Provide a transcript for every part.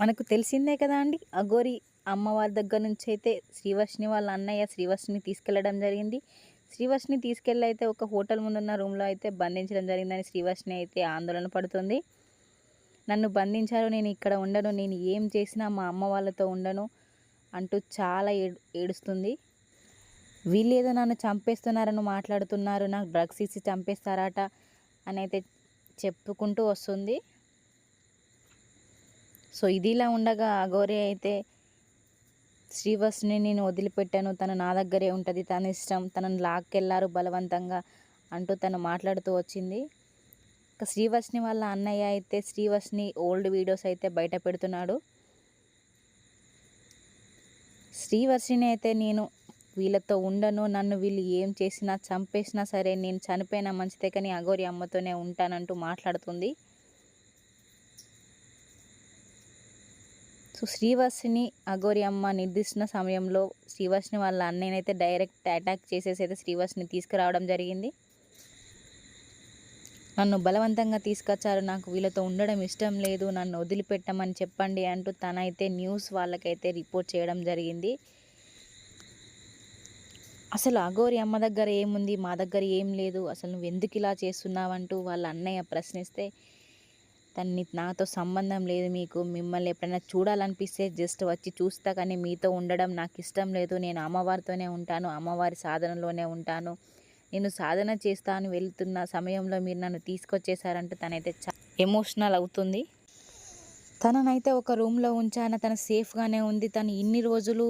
మనకు తెలిసిందే కదా అండి. అఘోరి అమ్మవారి దగ్గర నుంచి అయితే శ్రీవర్షిని వాళ్ళ అన్నయ్య శ్రీవర్షిని తీసుకెళ్ళడం జరిగింది. శ్రీవర్షిని తీసుకెళ్ళి అయితే ఒక హోటల్ ముందున్న రూమ్లో అయితే బంధించడం జరిగిందని శ్రీవర్షిని అయితే ఆందోళన పడుతుంది. నన్ను బంధించారు నేను ఇక్కడ ఉండను నేను ఏం చేసినా మా అమ్మ వాళ్ళతో ఉండను అంటూ చాలా ఏడు ఏడుస్తుంది. వీళ్ళేదో నన్ను చంపేస్తున్నారని మాట్లాడుతున్నారు నాకు డ్రగ్స్ ఇచ్చి చంపేస్తారట అని అయితే చెప్పుకుంటూ వస్తుంది. సో ఇదిలా ఉండగా అఘోరి అయితే శ్రీవస్ని నేను వదిలిపెట్టాను. తను నా దగ్గరే ఉంటుంది. తన ఇష్టం. తనను లాక్కెళ్ళారు బలవంతంగా అంటూ తను మాట్లాడుతూ వచ్చింది. ఇక శ్రీవస్ని వాళ్ళ అన్నయ్య అయితే శ్రీవస్ని ఓల్డ్ వీడియోస్ అయితే బయట పెడుతున్నాడు. శ్రీవర్షిని అయితే నేను వీళ్ళతో ఉండను. నన్ను వీళ్ళు ఏం చేసినా చంపేసినా సరే నేను చనిపోయినా మంచిదే. కానీ అఘోరి అమ్మతోనే ఉంటానంటూ మాట్లాడుతుంది. సో శ్రీవాసిని అఘోరి అమ్మ నిర్దిష్ట సమయంలో శ్రీవాసిని వాళ్ళ అన్నయ్యనైతే డైరెక్ట్ అటాక్ చేసేసి అయితే శ్రీవాసిని తీసుకురావడం జరిగింది. నన్ను బలవంతంగా తీసుకొచ్చారు. నాకు వీళ్ళతో ఉండడం ఇష్టం లేదు. నన్ను వదిలిపెట్టమని చెప్పండి అంటూ తనైతే న్యూస్ వాళ్ళకైతే రిపోర్ట్ చేయడం జరిగింది. అసలు అఘోరి అమ్మ దగ్గర ఏముంది? మా దగ్గర ఏం లేదు. అసలు నువ్వు ఎందుకు ఇలా చేస్తున్నావంటూ వాళ్ళ అన్నయ్య ప్రశ్నిస్తే తన్ని నాతో సంబంధం లేదు మీకు. మిమ్మల్ని ఎప్పుడైనా చూడాలనిపిస్తే జస్ట్ వచ్చి చూస్తా కానీ మీతో ఉండడం నాకు ఇష్టం లేదు. నేను అమ్మవారితోనే ఉంటాను అమ్మవారి సాధనలోనే ఉంటాను. నేను సాధన చేస్తాను వెళ్తున్న సమయంలో మీరు నన్ను తీసుకొచ్చేసారంటే తనైతే చా ఎమోషనల్ అవుతుంది. తననైతే ఒక రూమ్లో ఉంచాను. తను సేఫ్గానే ఉంది. తను ఇన్ని రోజులు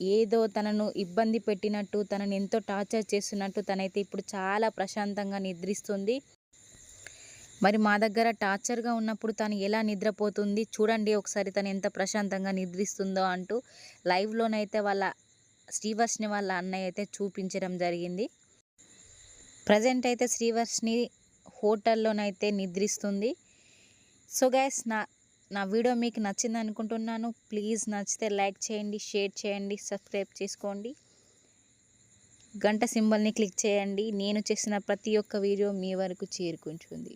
ఏదో తనను ఇబ్బంది పెట్టినట్టు తనని ఎంతో టార్చర్ చేస్తున్నట్టు తనైతే ఇప్పుడు చాలా ప్రశాంతంగా నిద్రిస్తుంది. మరి మా దగ్గర టార్చర్గా ఉన్నప్పుడు తను ఎలా నిద్రపోతుంది? చూడండి ఒకసారి తను ఎంత ప్రశాంతంగా నిద్రిస్తుందో అంటూ లైవ్లోనైతే వాళ్ళ శ్రీవర్షిని వాళ్ళ అన్నయ్య అయితే చూపించడం జరిగింది. ప్రజెంట్ అయితే శ్రీవర్షిని హోటల్లోనైతే నిద్రిస్తుంది. సో గైస్ నా నా వీడియో మీకు నచ్చింది అనుకుంటున్నాను. ప్లీజ్ నచ్చితే లైక్ చేయండి షేర్ చేయండి సబ్స్క్రైబ్ చేసుకోండి. గంట సింబల్ని క్లిక్ చేయండి. నేను చేసిన ప్రతి ఒక్క వీడియో మీ వరకు చేరుకుంటుంది.